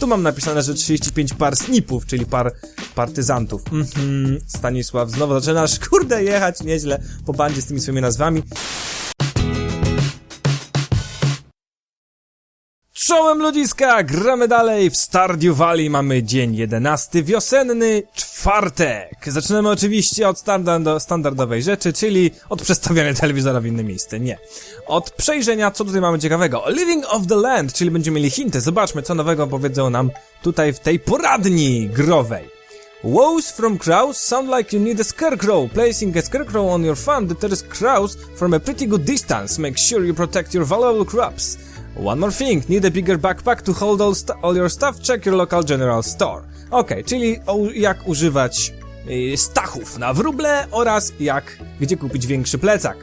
Tu mam napisane, że 35 par snipów, czyli par partyzantów. Mhm, Stanisław, znowu zaczynasz, kurde, jechać nieźle po bandzie z tymi swoimi nazwami. Czołem ludziska, gramy dalej w Stardew Valley, mamy dzień 11, wiosenny czwartek. Zaczynamy oczywiście od standardo, standardowej rzeczy, czyli od przestawiania telewizora w inne miejsce, nie. Od przejrzenia, co tutaj mamy ciekawego. Living of the Land, czyli będziemy mieli hinty, zobaczmy co nowego powiedzą nam tutaj w tej poradni growej. Woes from crows sound like you need a scarecrow. Placing a scarecrow on your farm deters crows from a pretty good distance. Make sure you protect your valuable crops. One more thing, need a bigger backpack to hold all, all your stuff? Check your local general store. Okej, czyli jak używać y, stachów na wróble oraz jak, gdzie kupić większy plecak.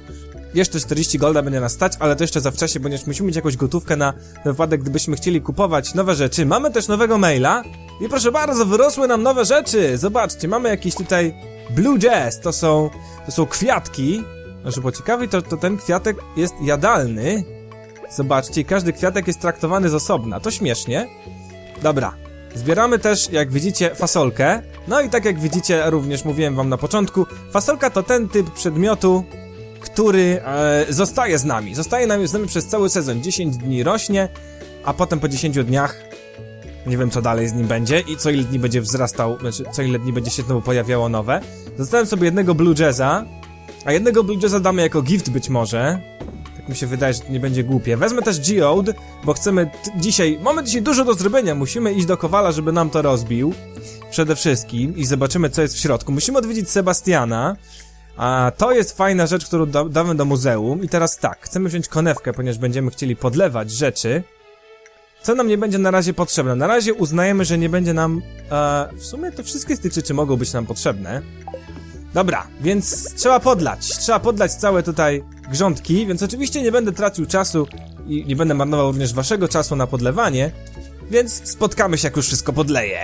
Jeszcze 40 golda będzie nas stać, ale to jeszcze za wcześnie, ponieważ musimy mieć jakąś gotówkę na wypadek, gdybyśmy chcieli kupować nowe rzeczy. Mamy też nowego maila i proszę bardzo, wyrosły nam nowe rzeczy. Zobaczcie, mamy jakiś tutaj Blue Jazz, to są, to są kwiatki. Żeby było ciekawiej, to, to ten kwiatek jest jadalny. Zobaczcie, każdy kwiatek jest traktowany z osobna. To śmiesznie. Dobra. Zbieramy też, jak widzicie, fasolkę. No i tak jak widzicie, również mówiłem wam na początku, fasolka to ten typ przedmiotu, który e, zostaje z nami. Zostaje nami, z nami przez cały sezon. 10 dni rośnie, a potem po 10 dniach nie wiem co dalej z nim będzie i co ile dni będzie wzrastał, znaczy co ile dni będzie się znowu pojawiało nowe. Zostałem sobie jednego Blue Jazza, a jednego Blue Jazza damy jako gift być może. Mi się wydaje, że nie będzie głupie. Wezmę też Geode, bo chcemy dzisiaj, mamy dzisiaj dużo do zrobienia, musimy iść do Kowala, żeby nam to rozbił. Przede wszystkim i zobaczymy co jest w środku. Musimy odwiedzić Sebastiana. A to jest fajna rzecz, którą da damy do muzeum. I teraz tak, chcemy wziąć konewkę, ponieważ będziemy chcieli podlewać rzeczy. Co nam nie będzie na razie potrzebne? Na razie uznajemy, że nie będzie nam... E, w sumie to wszystkie z tych rzeczy mogą być nam potrzebne. Dobra, więc trzeba podlać. Trzeba podlać całe tutaj grządki, więc oczywiście nie będę tracił czasu i nie będę marnował również waszego czasu na podlewanie, więc spotkamy się jak już wszystko podleję.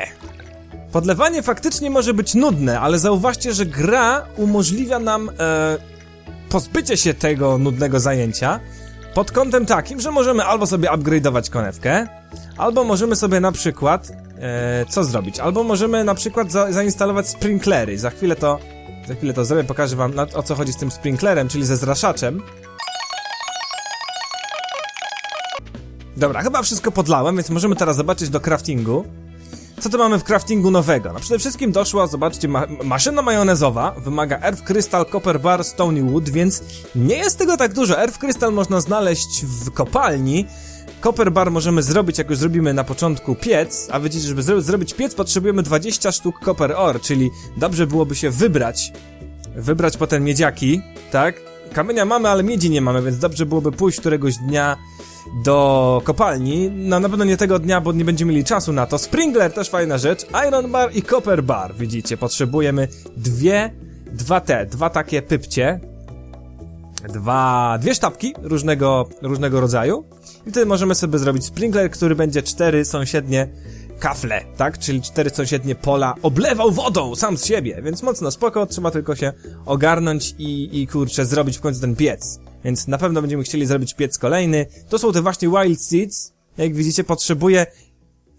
Podlewanie faktycznie może być nudne, ale zauważcie, że gra umożliwia nam e, pozbycie się tego nudnego zajęcia pod kątem takim, że możemy albo sobie upgrade'ować konewkę, albo możemy sobie na przykład e, co zrobić? Albo możemy na przykład za, zainstalować sprinklery. Za chwilę to za chwilę to zrobię, pokażę wam na, o co chodzi z tym sprinklerem, czyli ze zraszaczem. Dobra, chyba wszystko podlałem, więc możemy teraz zobaczyć do craftingu. Co tu mamy w craftingu nowego? No przede wszystkim doszła, zobaczcie, ma maszyna majonezowa, wymaga Earth Crystal, Copper Bar, Stony Wood, więc nie jest tego tak dużo. Earth Crystal można znaleźć w kopalni, Copper Bar możemy zrobić, jak już zrobimy na początku piec, a widzicie, żeby zro zrobić piec potrzebujemy 20 sztuk Copper Ore, czyli dobrze byłoby się wybrać, wybrać potem miedziaki, tak? Kamienia mamy, ale miedzi nie mamy, więc dobrze byłoby pójść któregoś dnia do kopalni. No na pewno nie tego dnia, bo nie będziemy mieli czasu na to. Sprinkler też fajna rzecz. Iron Bar i Copper Bar, widzicie, potrzebujemy dwie, dwa te, dwa takie pypcie. Dwa, dwie sztabki różnego, różnego rodzaju. I wtedy możemy sobie zrobić sprinkler, który będzie cztery sąsiednie kafle, tak? Czyli cztery sąsiednie pola oblewał wodą sam z siebie, więc mocno spoko, trzeba tylko się ogarnąć i, i kurczę, zrobić w końcu ten piec. Więc na pewno będziemy chcieli zrobić piec kolejny. To są te właśnie Wild Seeds. Jak widzicie, potrzebuję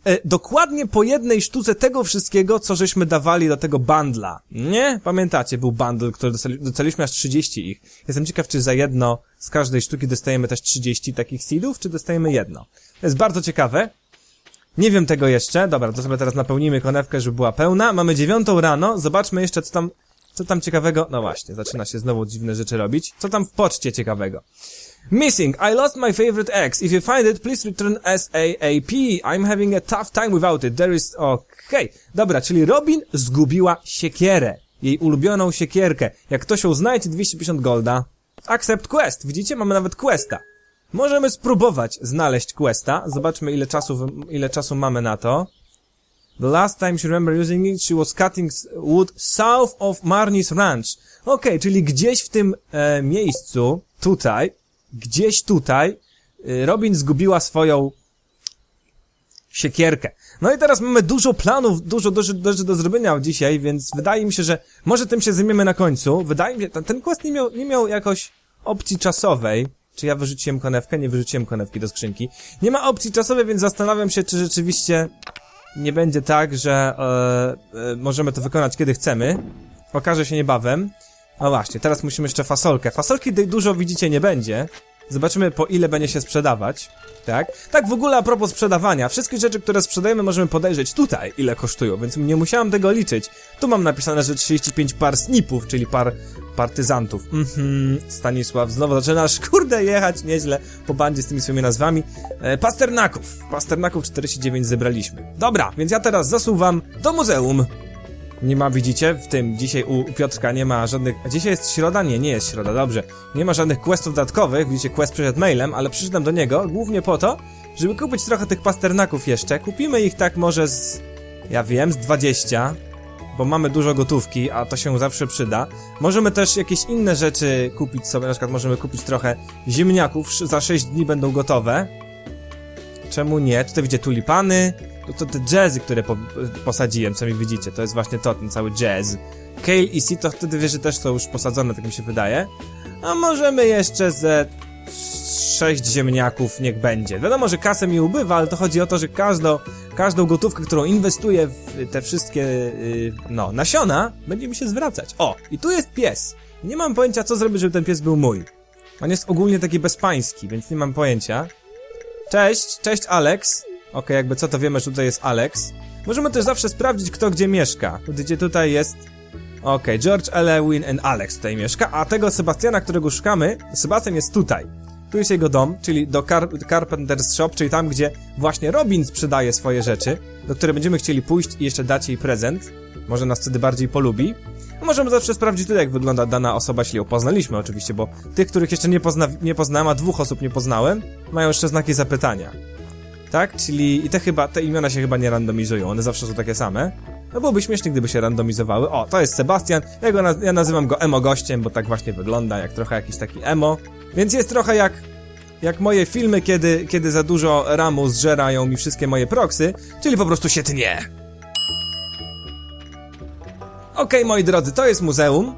e, dokładnie po jednej sztuce tego wszystkiego, co żeśmy dawali do tego bundla. Nie? Pamiętacie, był bundle, który dostali, dostaliśmy aż 30 ich. Jestem ciekaw, czy za jedno z każdej sztuki dostajemy też 30 takich seedów, czy dostajemy jedno. To jest bardzo ciekawe. Nie wiem tego jeszcze. Dobra, to sobie teraz napełnimy konewkę, żeby była pełna. Mamy dziewiątą rano. Zobaczmy jeszcze, co tam, co tam ciekawego. No właśnie, zaczyna się znowu dziwne rzeczy robić. Co tam w poczcie ciekawego? Missing. I lost my favorite eggs. If you find it, please return SAAP. I'm having a tough time without it. There is... Okej. Dobra, czyli Robin zgubiła siekierę. Jej ulubioną siekierkę. Jak ktoś ją znajdzie, 250 golda. Accept quest. Widzicie? Mamy nawet questa. Możemy spróbować znaleźć questa. Zobaczmy ile czasu, ile czasu mamy na to. The last time she remember using it, she was cutting wood south of Marnie's Ranch. Okej, czyli gdzieś w tym e, miejscu, tutaj, gdzieś tutaj, y, Robin zgubiła swoją siekierkę. No i teraz mamy dużo planów, dużo dużo rzeczy do zrobienia dzisiaj, więc wydaje mi się, że może tym się zajmiemy na końcu. Wydaje mi się, ten quest nie miał, nie miał jakoś opcji czasowej. Czy ja wyrzuciłem konewkę? Nie wyrzuciłem konewki do skrzynki. Nie ma opcji czasowej, więc zastanawiam się, czy rzeczywiście nie będzie tak, że e, e, możemy to wykonać kiedy chcemy. Okaże się niebawem. O właśnie, teraz musimy jeszcze fasolkę. Fasolki du- dużo widzicie nie będzie. Zobaczymy po ile będzie się sprzedawać. Tak? Tak w ogóle a propos sprzedawania. Wszystkie rzeczy, które sprzedajemy możemy podejrzeć tutaj, ile kosztują, więc nie musiałem tego liczyć. Tu mam napisane, że 35 par snipów, czyli par partyzantów. Mhm, Stanisław, znowu zaczynasz, kurde, jechać nieźle po bandzie z tymi swoimi nazwami. E, pasternaków. Pasternaków 49 zebraliśmy. Dobra, więc ja teraz zasuwam do muzeum. Nie ma, widzicie, w tym dzisiaj u Piotrka nie ma żadnych. A dzisiaj jest środa? Nie, nie jest środa, dobrze. Nie ma żadnych questów dodatkowych, widzicie, quest przyszedł mailem, ale przyszedłem do niego głównie po to, żeby kupić trochę tych pasternaków jeszcze. Kupimy ich tak może z. Ja wiem, z 20, bo mamy dużo gotówki, a to się zawsze przyda. Możemy też jakieś inne rzeczy kupić sobie, na przykład możemy kupić trochę ziemniaków, za 6 dni będą gotowe. Czemu nie? Tutaj widzicie tulipany. To, to te jazzy, które po, posadziłem, sami widzicie. To jest właśnie to, ten cały jazz. Kale i Sea to wtedy wiesz, że też są już posadzone, tak mi się wydaje. A możemy jeszcze ze sześć ziemniaków niech będzie. Wiadomo, że kasę mi ubywa, ale to chodzi o to, że każdą, każdą gotówkę, którą inwestuję w te wszystkie, yy, no, nasiona, będzie mi się zwracać. O, i tu jest pies. Nie mam pojęcia, co zrobić, żeby ten pies był mój. On jest ogólnie taki bezpański, więc nie mam pojęcia. Cześć, cześć Alex. Okej, jakby co to wiemy, że tutaj jest Alex. Możemy też zawsze sprawdzić, kto gdzie mieszka. Gdzie tutaj jest... Okej, George, Elewin and Alex tutaj mieszka, a tego Sebastiana, którego szukamy, Sebastian jest tutaj. Tu jest jego dom, czyli do Car Carpenter's Shop, czyli tam, gdzie właśnie Robin sprzedaje swoje rzeczy, do której będziemy chcieli pójść i jeszcze dać jej prezent. Może nas wtedy bardziej polubi. Możemy zawsze sprawdzić tutaj, jak wygląda dana osoba, jeśli ją poznaliśmy oczywiście, bo tych, których jeszcze nie, pozna nie poznałem, a dwóch osób nie poznałem, mają jeszcze znaki zapytania. Tak? Czyli i te chyba, te imiona się chyba nie randomizują, one zawsze są takie same. No byłoby śmiesznie, gdyby się randomizowały. O, to jest Sebastian, ja, go naz ja nazywam go emo gościem, bo tak właśnie wygląda, jak trochę jakiś taki emo. Więc jest trochę jak, jak moje filmy, kiedy, kiedy za dużo ramu zżerają mi wszystkie moje proksy, czyli po prostu się tnie. Okej, moi drodzy, to jest muzeum.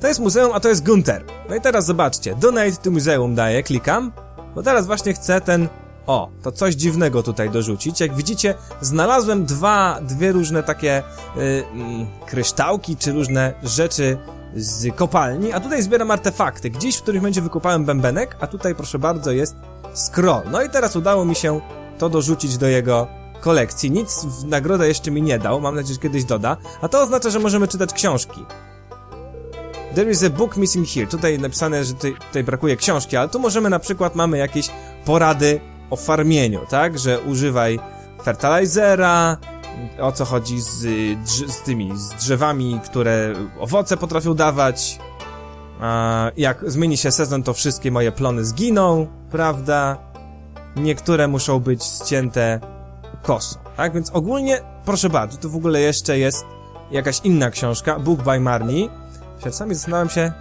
To jest muzeum, a to jest Gunter. No i teraz zobaczcie, donate to muzeum daję, klikam, bo teraz właśnie chcę ten, o, to coś dziwnego tutaj dorzucić. Jak widzicie, znalazłem dwa, dwie różne takie y, mm, kryształki, czy różne rzeczy z kopalni, a tutaj zbieram artefakty. Gdzieś w którymś momencie wykopałem bębenek, a tutaj proszę bardzo jest scroll. No i teraz udało mi się to dorzucić do jego kolekcji. Nic w nagrodę jeszcze mi nie dał, mam nadzieję, że kiedyś doda, a to oznacza, że możemy czytać książki. There is a book missing here. Tutaj napisane, że tutaj, tutaj brakuje książki, ale tu możemy na przykład, mamy jakieś porady o farmieniu, tak? Że używaj fertilizera, o co chodzi z, z tymi, z drzewami, które owoce potrafią dawać. A, jak zmieni się sezon, to wszystkie moje plony zginą, prawda? Niektóre muszą być ścięte koso, tak? Więc ogólnie, proszę bardzo, tu w ogóle jeszcze jest jakaś inna książka, Book by Marnie. Czasami zastanawiam się,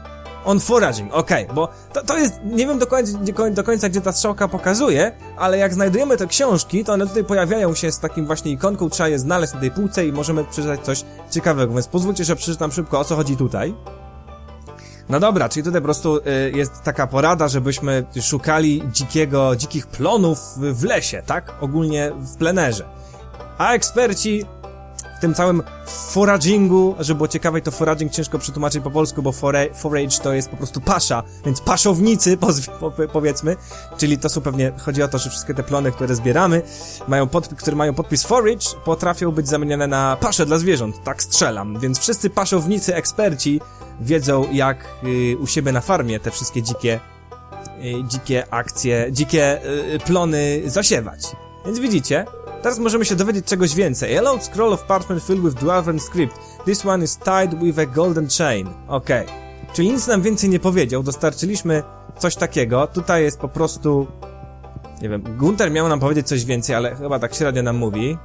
on foraging, okej, bo to, to jest, nie wiem do końca, do koń- do końca, gdzie ta strzałka pokazuje, ale jak znajdujemy te książki, to one tutaj pojawiają się z takim właśnie ikonką, trzeba je znaleźć na tej półce i możemy przeczytać coś ciekawego, więc pozwólcie, że przeczytam szybko, o co chodzi tutaj. No dobra, czyli tutaj po prostu y, jest taka porada, żebyśmy szukali dzikiego, dzikich plonów w lesie, tak? Ogólnie w plenerze. A eksperci w tym całym foragingu, żeby było ciekawe, to foraging ciężko przetłumaczyć po polsku, bo fora, forage to jest po prostu pasza, więc paszownicy, powiedzmy, czyli to są pewnie, chodzi o to, że wszystkie te plony, które zbieramy, mają podpis, które mają podpis forage, potrafią być zamienione na pasze dla zwierząt, tak strzelam, więc wszyscy paszownicy, eksperci wiedzą, jak y, u siebie na farmie te wszystkie dzikie, y, dzikie akcje, dzikie y, plony zasiewać. Więc widzicie, teraz możemy się dowiedzieć czegoś więcej. A long scroll of parchment filled with dwarven script. This one is tied with a golden chain. Okej. Czyli nic nam więcej nie powiedział, dostarczyliśmy coś takiego. Tutaj jest po prostu... Nie wiem, Gunter miał nam powiedzieć coś więcej, ale chyba tak średnio nam mówi.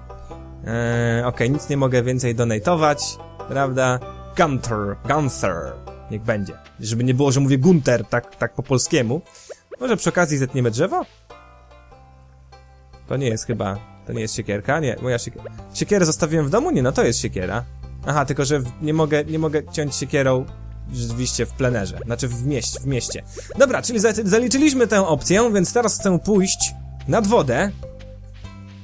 Eee, Okej, nic nie mogę więcej donatować, prawda? Gunter, Gunther, niech będzie. Żeby nie było, że mówię Gunter, tak, tak po polskiemu. Może przy okazji zetniemy drzewo? To nie jest chyba, to nie jest siekierka? Nie, moja siekiera. Siekierę zostawiłem w domu? Nie, no to jest siekiera. Aha, tylko że nie mogę, nie mogę ciąć siekierą rzeczywiście w plenerze, znaczy w mieście, w mieście. Dobra, czyli za, zaliczyliśmy tę opcję, więc teraz chcę pójść nad wodę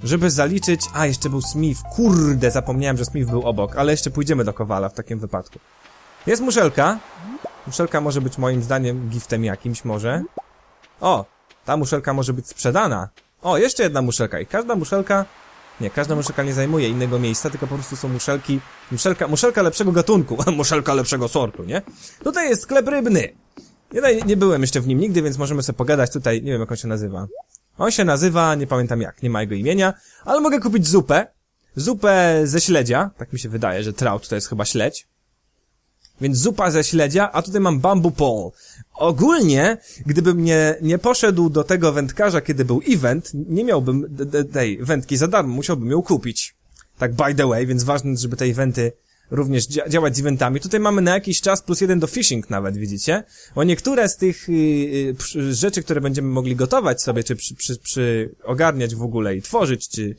żeby zaliczyć... A, jeszcze był Smith. Kurde, zapomniałem, że Smith był obok, ale jeszcze pójdziemy do Kowala w takim wypadku. Jest muszelka. Muszelka może być moim zdaniem giftem jakimś może. O, ta muszelka może być sprzedana. O, jeszcze jedna muszelka i każda muszelka... Nie, każda muszelka nie zajmuje innego miejsca, tylko po prostu są muszelki... Muszelka, muszelka lepszego gatunku, muszelka lepszego sortu, nie? Tutaj jest sklep rybny. Nie, nie byłem jeszcze w nim nigdy, więc możemy sobie pogadać tutaj, nie wiem jak on się nazywa. On się nazywa, nie pamiętam jak, nie ma jego imienia, ale mogę kupić zupę. Zupę ze śledzia, tak mi się wydaje, że trout to jest chyba śledź. Więc zupa ze śledzia, a tutaj mam bamboo pole. Ogólnie, gdybym nie, nie poszedł do tego wędkarza, kiedy był event, nie miałbym tej wędki za darmo, musiałbym ją kupić. Tak by the way, więc ważne, żeby te eventy również dzia działać z eventami. Tutaj mamy na jakiś czas plus jeden do fishing nawet, widzicie? Bo niektóre z tych yy, przy- rzeczy, które będziemy mogli gotować sobie, czy przy, przy, przy ogarniać w ogóle i tworzyć, czy,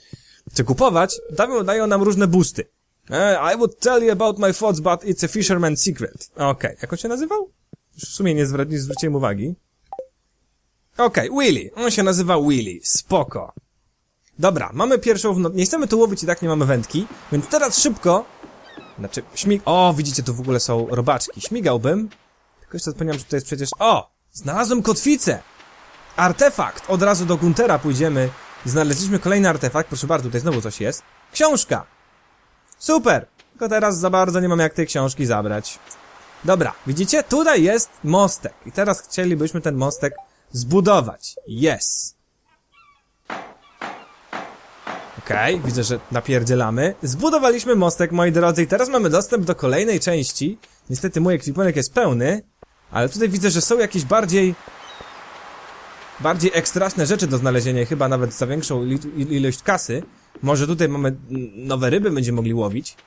czy kupować, dają, dają nam różne boosty. Eh, I would tell you about my thoughts, but it's a fisherman's secret. Okej, jak on się nazywał? W sumie nie, zwróciłem uwagi. Okej, Willy. On się nazywa Willy. Spoko. Dobra, mamy pierwszą w no... Nie chcemy tu łowić i tak nie mamy wędki, więc teraz szybko... Znaczy, śmig... O, widzicie, tu w ogóle są robaczki. Śmigałbym. Tylko jeszcze zapomniałem, że to jest przecież... O! Znalazłem kotwicę! Artefakt! Od razu do Guntera pójdziemy. Znaleźliśmy kolejny artefakt. Proszę bardzo, tutaj znowu coś jest. Książka! Super! Tylko teraz za bardzo nie mam jak tej książki zabrać. Dobra, widzicie? Tutaj jest mostek. I teraz chcielibyśmy ten mostek zbudować. Yes! Okej, widzę, że napierdzielamy. Zbudowaliśmy mostek, moi drodzy, i teraz mamy dostęp do kolejnej części. Niestety mój ekwipunek jest pełny, ale tutaj widzę, że są jakieś bardziej... Bardziej ekstraśne rzeczy do znalezienia, chyba nawet za większą ilość kasy. Może tutaj mamy nowe ryby, będziemy mogli łowić.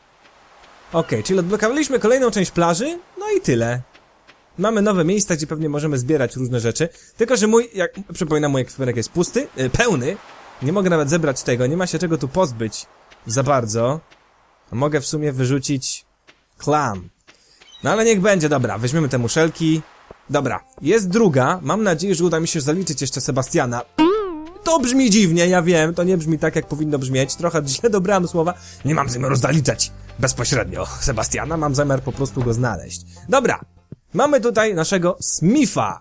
Okej, czyli odblokowaliśmy kolejną część plaży, no i tyle. Mamy nowe miejsca, gdzie pewnie możemy zbierać różne rzeczy. Tylko, że mój, jak przypominam, mój ekwipunek jest pusty, yy, pełny. Nie mogę nawet zebrać tego, nie ma się czego tu pozbyć za bardzo. Mogę w sumie wyrzucić klam. No ale niech będzie, dobra, weźmiemy te muszelki. Dobra, jest druga, mam nadzieję, że uda mi się zaliczyć jeszcze Sebastiana. To brzmi dziwnie, ja wiem, to nie brzmi tak, jak powinno brzmieć. Trochę źle dobrałem słowa. Nie mam zamiaru zaliczać bezpośrednio Sebastiana, mam zamiar po prostu go znaleźć. Dobra, mamy tutaj naszego Smitha.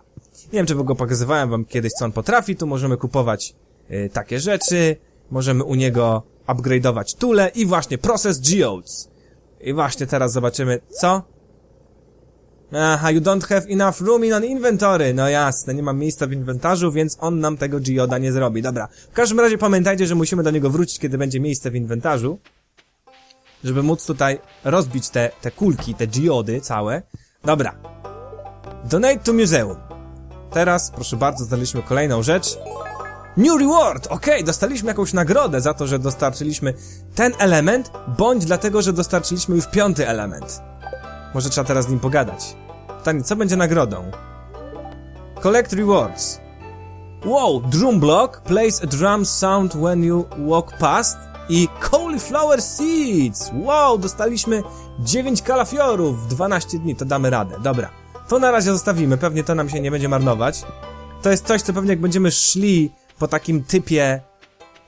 Nie wiem, czy go pokazywałem wam kiedyś, co on potrafi. Tu możemy kupować y, takie rzeczy, możemy u niego upgrade'ować tule i właśnie Process Geodes. I właśnie teraz zobaczymy, co? Aha, you don't have enough room in an inventory. No jasne, nie mam miejsca w inwentarzu, więc on nam tego geoda nie zrobi. Dobra. W każdym razie pamiętajcie, że musimy do niego wrócić, kiedy będzie miejsce w inwentarzu. Żeby móc tutaj rozbić te, te kulki, te geody całe. Dobra. Donate to museum. Teraz, proszę bardzo, znaleźliśmy kolejną rzecz. New reward! Okej, dostaliśmy jakąś nagrodę za to, że dostarczyliśmy ten element, bądź dlatego, że dostarczyliśmy już piąty element. Może trzeba teraz z nim pogadać. Pytanie, co będzie nagrodą? Collect rewards. Wow, drum block plays a drum sound when you walk past i cauliflower seeds. Wow, dostaliśmy 9 kalafiorów w 12 dni, to damy radę. Dobra, to na razie zostawimy, pewnie to nam się nie będzie marnować. To jest coś, co pewnie jak będziemy szli po takim typie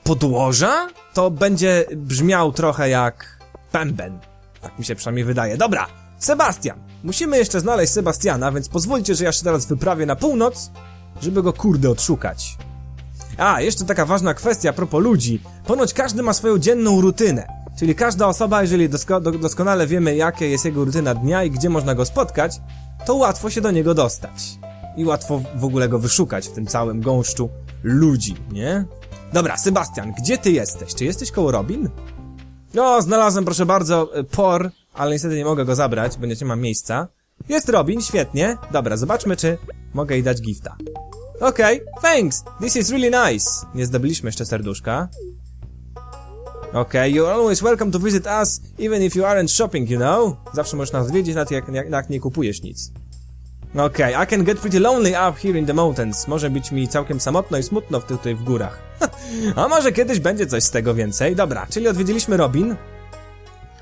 podłoża, to będzie brzmiał trochę jak bęben. Tak mi się przynajmniej wydaje. Dobra, Sebastian. Musimy jeszcze znaleźć Sebastiana, więc pozwólcie, że ja się teraz wyprawię na północ, żeby go kurde odszukać. A, jeszcze taka ważna kwestia a propos ludzi. Ponoć każdy ma swoją dzienną rutynę. Czyli każda osoba, jeżeli dosko do doskonale wiemy, jakie jest jego rutyna dnia i gdzie można go spotkać, to łatwo się do niego dostać. I łatwo w ogóle go wyszukać w tym całym gąszczu ludzi, nie? Dobra, Sebastian, gdzie ty jesteś? Czy jesteś koło Robin? No, znalazłem, proszę bardzo, y, por, ale niestety nie mogę go zabrać, bo nie mam miejsca. Jest Robin, świetnie. Dobra, zobaczmy, czy mogę jej dać gifta. Okej, okay, thanks, this is really nice. Nie zdobyliśmy jeszcze serduszka. Okej, you're always welcome to visit us, even if you aren't shopping, you know? Zawsze możesz nas odwiedzić, nawet jak, jak, jak nie kupujesz nic. Okej, okay, I can get pretty lonely up here in the mountains. Może być mi całkiem samotno i smutno w tutaj w górach. A może kiedyś będzie coś z tego więcej. Dobra, czyli odwiedziliśmy Robin.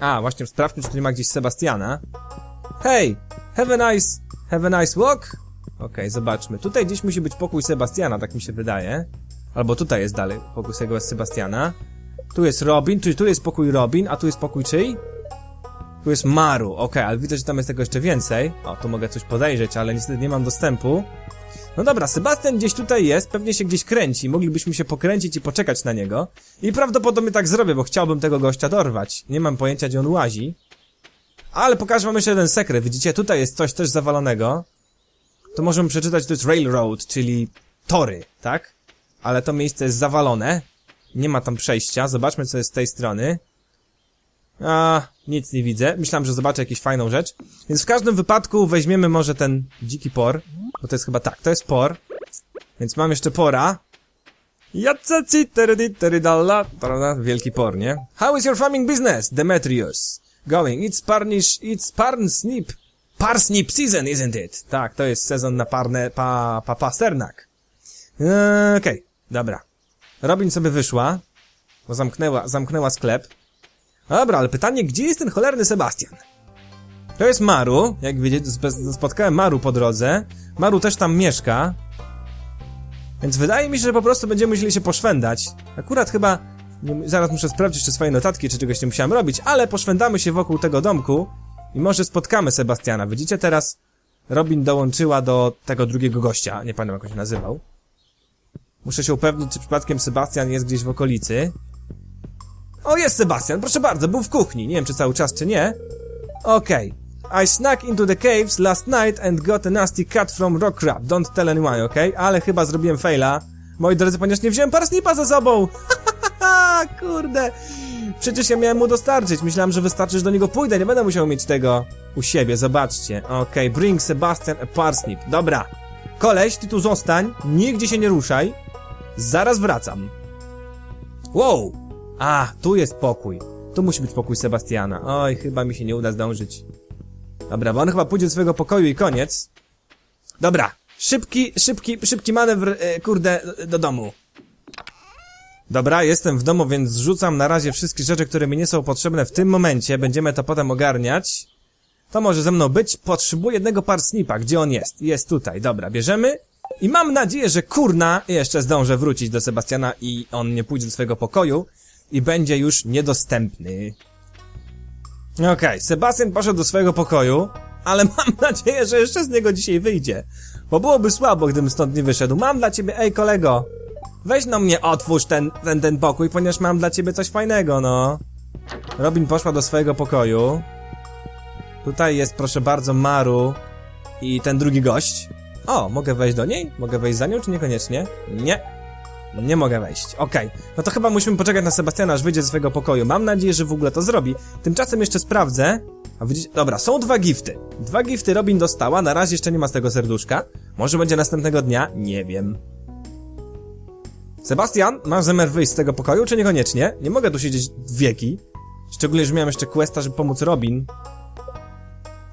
A, właśnie sprawdźmy, czy tu nie ma gdzieś Sebastiana. Hey, have a nice, have a nice walk. Okej, okay, zobaczmy. Tutaj gdzieś musi być pokój Sebastiana, tak mi się wydaje. Albo tutaj jest dalej pokój Sebastiana. Tu jest Robin, tu, tu jest pokój Robin, a tu jest pokój czyj? Tu jest Maru, okej, ale widzę, że tam jest tego jeszcze więcej. O, tu mogę coś podejrzeć, ale niestety nie mam dostępu. No dobra, Sebastian gdzieś tutaj jest, pewnie się gdzieś kręci, moglibyśmy się pokręcić i poczekać na niego. I prawdopodobnie tak zrobię, bo chciałbym tego gościa dorwać. Nie mam pojęcia, gdzie on łazi. Ale pokażę wam jeszcze jeden sekret, widzicie, tutaj jest coś też zawalonego. To możemy przeczytać, to jest railroad, czyli tory, tak? Ale to miejsce jest zawalone. Nie ma tam przejścia, zobaczmy co jest z tej strony. A, nic nie widzę. Myślałem, że zobaczę jakąś fajną rzecz. Więc w każdym wypadku weźmiemy może ten dziki por. Bo to jest chyba tak, to jest por. Więc mam jeszcze pora. Jacaci terydalla. Prawda? Wielki por, nie? How is your farming business, Demetrius? Going. It's parnish, it's parsnip. Parsnip season, isn't it? Tak, to jest sezon na parne, pa, pa, pasternak. Eee, Okej, dobra. Robin sobie wyszła, bo zamknęła, zamknęła sklep. Dobra, ale pytanie, gdzie jest ten cholerny Sebastian? To jest Maru, jak widzicie, sp- spotkałem Maru po drodze. Maru też tam mieszka. Więc wydaje mi się, że po prostu będziemy musieli się poszwędać. Akurat chyba, zaraz muszę sprawdzić jeszcze swoje notatki, czy czegoś nie musiałem robić, ale poszwędamy się wokół tego domku i może spotkamy Sebastiana. Widzicie, teraz Robin dołączyła do tego drugiego gościa, nie pamiętam jak on się nazywał. Muszę się upewnić, czy przypadkiem Sebastian jest gdzieś w okolicy. O, jest Sebastian, proszę bardzo, był w kuchni. Nie wiem, czy cały czas, czy nie. Okej. I snuck into the caves last night and got a nasty cut from rock crab. Don't tell anyone, okej? Ale chyba zrobiłem faila. Moi drodzy, ponieważ nie wziąłem parsnipa ze sobą. Kurde. Przecież ja miałem mu dostarczyć. Myślałem, że wystarczy, że do niego pójdę. Nie będę musiał mieć tego u siebie. Zobaczcie. Okej, bring Sebastian a parsnip. Dobra. Koleś, ty tu zostań. Nigdzie się nie ruszaj. Zaraz wracam. Wow! A, tu jest pokój. Tu musi być pokój Sebastiana. Oj, chyba mi się nie uda zdążyć. Dobra, bo on chyba pójdzie do swojego pokoju i koniec. Dobra, szybki, szybki, szybki manewr, e, kurde, do domu. Dobra, jestem w domu, więc zrzucam na razie wszystkie rzeczy, które mi nie są potrzebne w tym momencie. Będziemy to potem ogarniać. To może ze mną być. Potrzebuję jednego parsnipa. Gdzie on jest? Jest tutaj. Dobra, bierzemy. I mam nadzieję, że kurna jeszcze zdążę wrócić do Sebastiana i on nie pójdzie do swojego pokoju i będzie już niedostępny. Okej, Sebastian poszedł do swojego pokoju, ale mam nadzieję, że jeszcze z niego dzisiaj wyjdzie. Bo byłoby słabo, gdybym stąd nie wyszedł. Mam dla ciebie, ej kolego, weź no mnie otwórz ten, ten, ten pokój, ponieważ mam dla ciebie coś fajnego, no. Robin poszła do swojego pokoju. Tutaj jest, proszę bardzo, Maru i ten drugi gość. O, mogę wejść do niej? Mogę wejść za nią, czy niekoniecznie? Nie. Nie mogę wejść. Okej. No to chyba musimy poczekać na Sebastiana, aż wyjdzie ze swojego pokoju. Mam nadzieję, że w ogóle to zrobi. Tymczasem jeszcze sprawdzę. A widzicie, dobra, są dwa gifty. Dwa gifty Robin dostała, na razie jeszcze nie ma z tego serduszka. Może będzie następnego dnia, nie wiem. Sebastian, masz zamiar wyjść z tego pokoju, czy niekoniecznie? Nie mogę tu siedzieć wieki. Szczególnie, że miałem jeszcze questa, żeby pomóc Robin.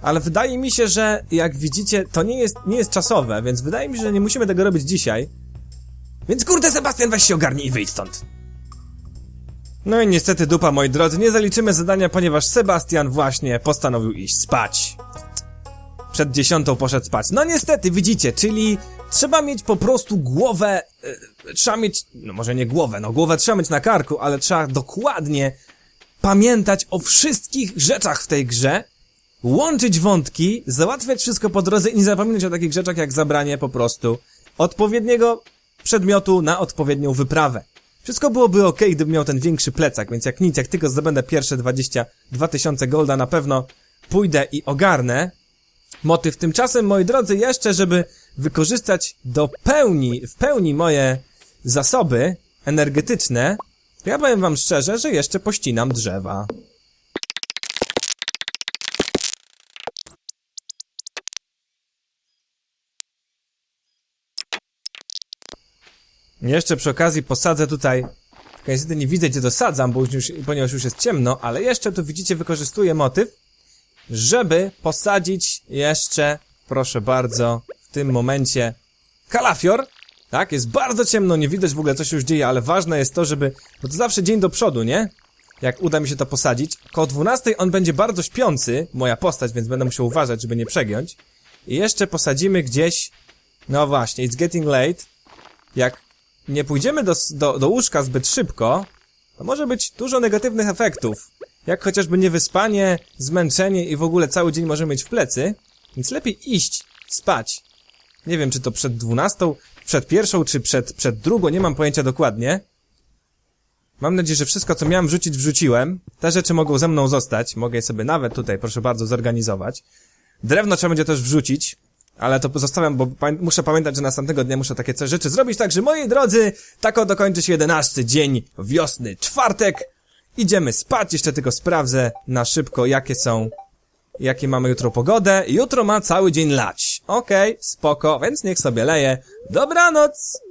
Ale wydaje mi się, że jak widzicie, to nie jest, nie jest czasowe, więc wydaje mi się, że nie musimy tego robić dzisiaj. Więc kurde, Sebastian, weź się ogarnij i wyjdź stąd. No i niestety dupa, moi drodzy, nie zaliczymy zadania, ponieważ Sebastian właśnie postanowił iść spać. Przed dziesiątą poszedł spać. No niestety, widzicie, czyli trzeba mieć po prostu głowę, e, trzeba mieć, no może nie głowę, no głowę trzeba mieć na karku, ale trzeba dokładnie pamiętać o wszystkich rzeczach w tej grze, łączyć wątki, załatwiać wszystko po drodze i nie zapominać o takich rzeczach jak zabranie po prostu odpowiedniego przedmiotu na odpowiednią wyprawę. Wszystko byłoby ok, gdybym miał ten większy plecak, więc jak nic, jak tylko zdobędę pierwsze 22 tysiące golda, na pewno pójdę i ogarnę motyw. Tymczasem, moi drodzy, jeszcze, żeby wykorzystać do pełni, w pełni moje zasoby energetyczne, to ja powiem wam szczerze, że jeszcze pościnam drzewa. Jeszcze przy okazji posadzę tutaj. Niestety nie widzę, gdzie dosadzam, bo już, ponieważ już jest ciemno, ale jeszcze tu widzicie, wykorzystuję motyw, żeby posadzić jeszcze, proszę bardzo, tym momencie kalafior. Tak, jest bardzo ciemno, nie widać w ogóle, co się już dzieje, ale ważne jest to, żeby. Bo to zawsze dzień do przodu, nie? Jak uda mi się to posadzić. Koło 12 on będzie bardzo śpiący, moja postać, więc będę musiał uważać, żeby nie przegiąć. I jeszcze posadzimy gdzieś. No właśnie, it's getting late. Jak nie pójdziemy do, do, do łóżka zbyt szybko, to może być dużo negatywnych efektów. Jak chociażby niewyspanie, zmęczenie i w ogóle cały dzień możemy mieć w plecy. Więc lepiej iść, spać. Nie wiem, czy to przed dwunastą, przed pierwszą, czy przed, przed drugą, nie mam pojęcia dokładnie. Mam nadzieję, że wszystko, co miałem wrzucić, wrzuciłem. Te rzeczy mogą ze mną zostać. Mogę je sobie nawet tutaj, proszę bardzo, zorganizować. Drewno trzeba będzie też wrzucić, ale to zostawiam, bo pa muszę pamiętać, że następnego dnia muszę takie rzeczy zrobić. Także, moi drodzy, tak oto kończy się 11 dzień wiosny, czwartek. Idziemy spać, jeszcze tylko sprawdzę na szybko, jakie są, jakie mamy jutro pogodę. Jutro ma cały dzień lać. Okej, spoko, więc niech sobie leje. Dobranoc!